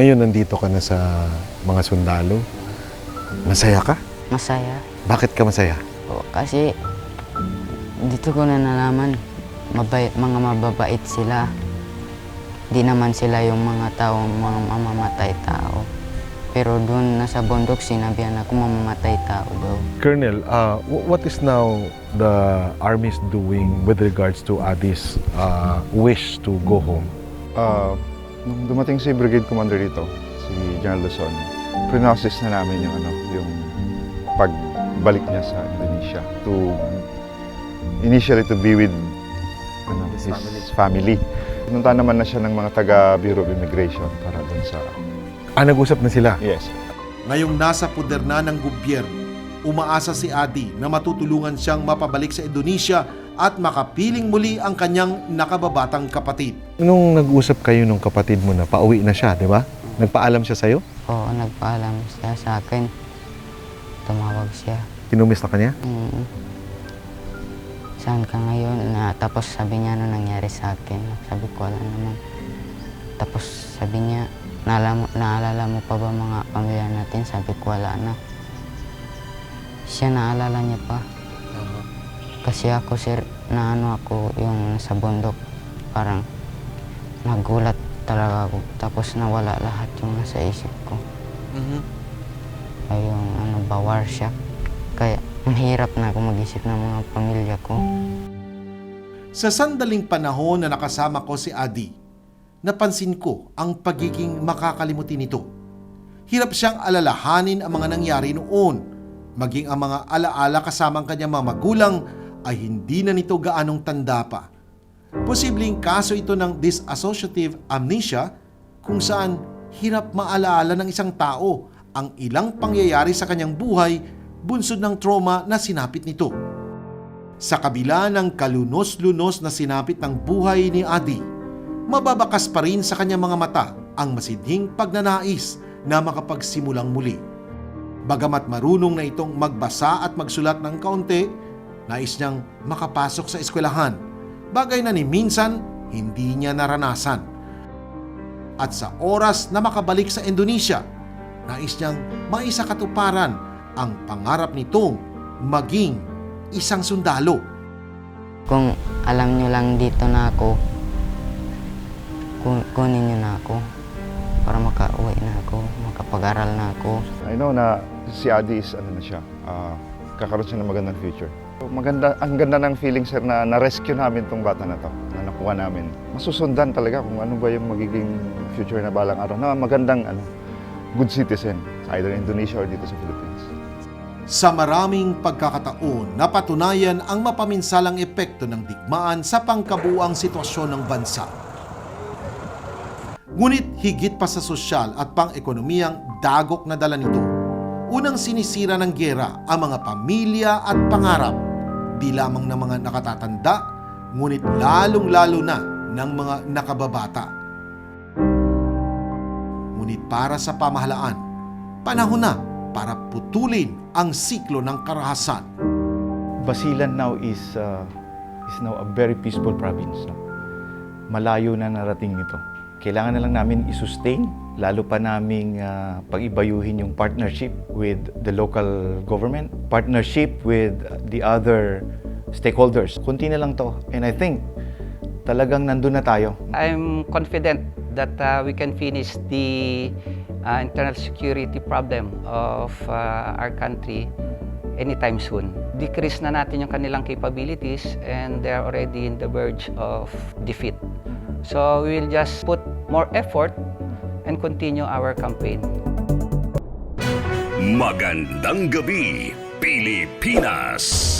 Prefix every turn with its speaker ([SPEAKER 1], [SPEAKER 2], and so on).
[SPEAKER 1] Ngayon, nandito ka na sa mga sundalo. Masaya ka?
[SPEAKER 2] Masaya.
[SPEAKER 1] Bakit ka masaya?
[SPEAKER 2] O, kasi dito ko na nalaman, mabay, mga mababait sila. Di naman sila yung mga tao, mga mamamatay tao. Pero doon nasa bundok, sinabihan ako mamamatay tao daw.
[SPEAKER 1] Colonel, uh, wh- what is now the army is doing with regards to Adi's uh, wish to go home?
[SPEAKER 3] Ah, nung dumating si Brigade Commander dito, si General Luzon, pre-process na namin yung ano, yung pagbalik niya sa Indonesia to initially to be with ano, his, family. Pinunta naman na siya ng mga taga Bureau of Immigration para dun sa
[SPEAKER 1] Ah, nag-usap na sila.
[SPEAKER 3] yes.
[SPEAKER 4] Ngayong nasa puder na ng gobyerno, umaasa si Adi na matutulungan siyang mapabalik sa Indonesia at makapiling muli ang kanyang nakababatang kapatid.
[SPEAKER 1] Nung nag-usap kayo nung kapatid mo na pauwi na siya, di ba? Nagpaalam siya sa'yo?
[SPEAKER 2] Oo, nagpaalam siya sa akin. Tumawag siya.
[SPEAKER 1] Kinumis na kanya?
[SPEAKER 2] Mm. Saan ka ngayon? Na, tapos sabi niya ano nangyari sa akin. Sabi ko wala naman. Tapos sabi niya, naalala mo, naalala mo pa ba mga pamilya natin? Sabi ko wala na. Siya naalala niya pa. Kasi ako sir, na ano ako yung sa bundok. Parang nagulat talaga ako. Tapos nawala lahat yung nasa isip ko. Ay yung ano ba, war shock. Kaya mahirap na ako mag-isip ng mga pamilya ko.
[SPEAKER 4] Sa sandaling panahon na nakasama ko si Adi, napansin ko ang pagiging makakalimutin nito. Hirap siyang alalahanin ang mga nangyari noon. Maging ang mga alaala kasama ang kanyang mga magulang ay hindi na nito gaanong tanda pa. Posibleng kaso ito ng disassociative amnesia kung saan hirap maalaala ng isang tao ang ilang pangyayari sa kanyang buhay bunsod ng trauma na sinapit nito. Sa kabila ng kalunos-lunos na sinapit ng buhay ni Adi, mababakas pa rin sa kanyang mga mata ang masidhing pagnanais na makapagsimulang muli. Bagamat marunong na itong magbasa at magsulat ng kaunti, nais niyang makapasok sa eskwelahan, bagay na ni minsan hindi niya naranasan. At sa oras na makabalik sa Indonesia, nais niyang maisakatuparan ang pangarap nitong maging isang sundalo.
[SPEAKER 2] Kung alam nyo lang dito na ako, kun- kunin nyo na ako para makauwi na ako, makapag-aral na ako.
[SPEAKER 3] I know na si Adi is ano na siya, ah, kakaroon siya ng magandang future. So, Maganda, ang ganda ng feeling sir na na-rescue namin tong bata na to, na nakuha namin. Masusundan talaga kung ano ba yung magiging future na balang araw na magandang ano, good citizen, either Indonesia or dito sa Philippines.
[SPEAKER 4] Sa maraming pagkakataon, napatunayan ang mapaminsalang epekto ng digmaan sa pangkabuang sitwasyon ng bansa. Ngunit higit pa sa sosyal at pang-ekonomiyang dagok na dala nito, unang sinisira ng gera ang mga pamilya at pangarap, di lamang ng mga nakatatanda, ngunit lalong-lalo na ng mga nakababata. Ngunit para sa pamahalaan, panahon na para putulin ang siklo ng karahasan.
[SPEAKER 5] Basilan now is uh, is now a very peaceful province. No? Malayo na narating nito. Kailangan na lang namin i-sustain, lalo pa naming uh, pag-ibayuhin yung partnership with the local government, partnership with the other stakeholders. Kunti na lang to. And I think talagang nandun na tayo.
[SPEAKER 6] I'm confident that uh, we can finish the uh, internal security problem of uh, our country anytime soon. Decrease na natin yung kanilang capabilities and they're already in the verge of defeat. So we will just put more effort and continue our campaign.
[SPEAKER 7] Magandang gabi, Pilipinas!